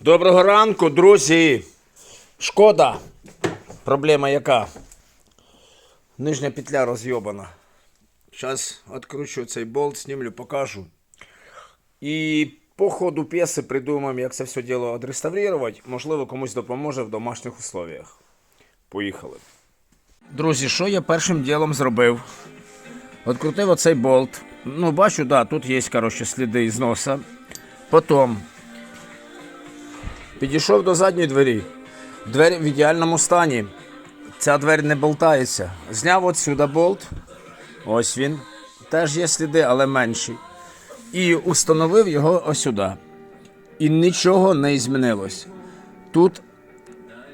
Доброго ранку, друзі. Шкода. Проблема яка? Нижня петля розйобана. Зараз відкручу цей болт, знімлю, покажу. І по ходу п'єси придумаємо, як це все діло відреставрувати. Можливо, комусь допоможе в домашніх условіях. Поїхали. Друзі, що я першим ділом зробив? Відкрутив оцей болт. Ну, бачу, да, тут є, коротше, сліди зноса. Потім Підійшов до задньої двері. Двері в ідеальному стані. Ця двері не болтається. Зняв от сюди болт. Ось він. Теж є сліди, але менші. І установив його ось сюди. І нічого не змінилось. Тут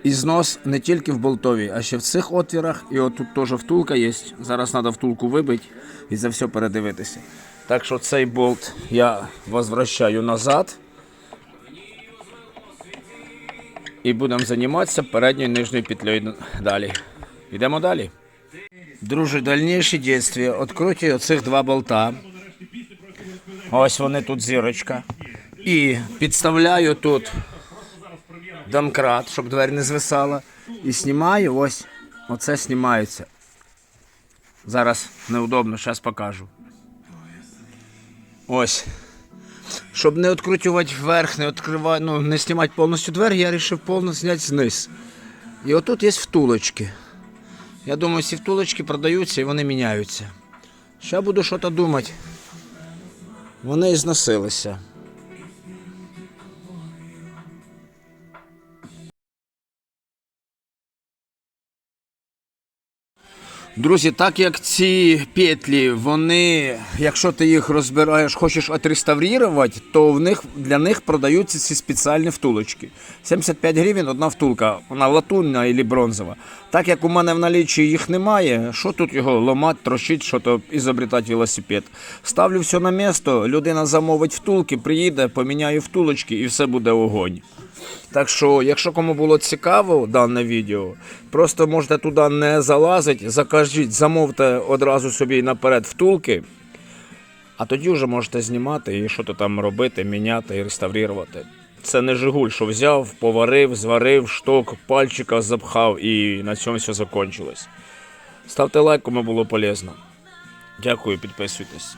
ізнос не тільки в болтовій, а ще в цих отвірах. І от тут теж втулка є. Зараз треба втулку вибити і за все передивитися. Так що цей болт я возвращаю назад. І будемо займатися передньою нижньою петлею далі. Йдемо далі. Друже, дальніше дійстві. Открутю оцих два болта. Ось вони тут зірочка. І підставляю тут домкрат, щоб двері не звисала. І знімаю ось. Оце знімається. Зараз неудобно, зараз покажу. Ось. Щоб не відкручувати вверх, не відкривати, ну, не знімати повністю двері, я вирішив повністю зняти зниз. І отут є втулочки. Я думаю, ці втулочки продаються і вони міняються. Ще буду щось думати. Вони зносилися. Друзі, так як ці петлі, вони, якщо ти їх розбираєш, хочеш отреставрувати, то в них для них продаються ці спеціальні втулочки. 75 гривень одна втулка, вона латунна або бронзова. Так як у мене в наліччі їх немає, що тут його ломати, трощити, що то ізобретати велосипед. Ставлю все на місто, людина замовить втулки, приїде, поміняє втулочки і все буде огонь. Так що, якщо кому було цікаво дане відео, просто можете туди не залазити, закажіть, замовте одразу собі наперед втулки, а тоді вже можете знімати і що то там робити, міняти і реставрувати. Це не Жигуль, що взяв, поварив, зварив, шток, пальчика запхав і на цьому все закончилось. Ставте лайк, кому було полезно. Дякую, підписуйтесь.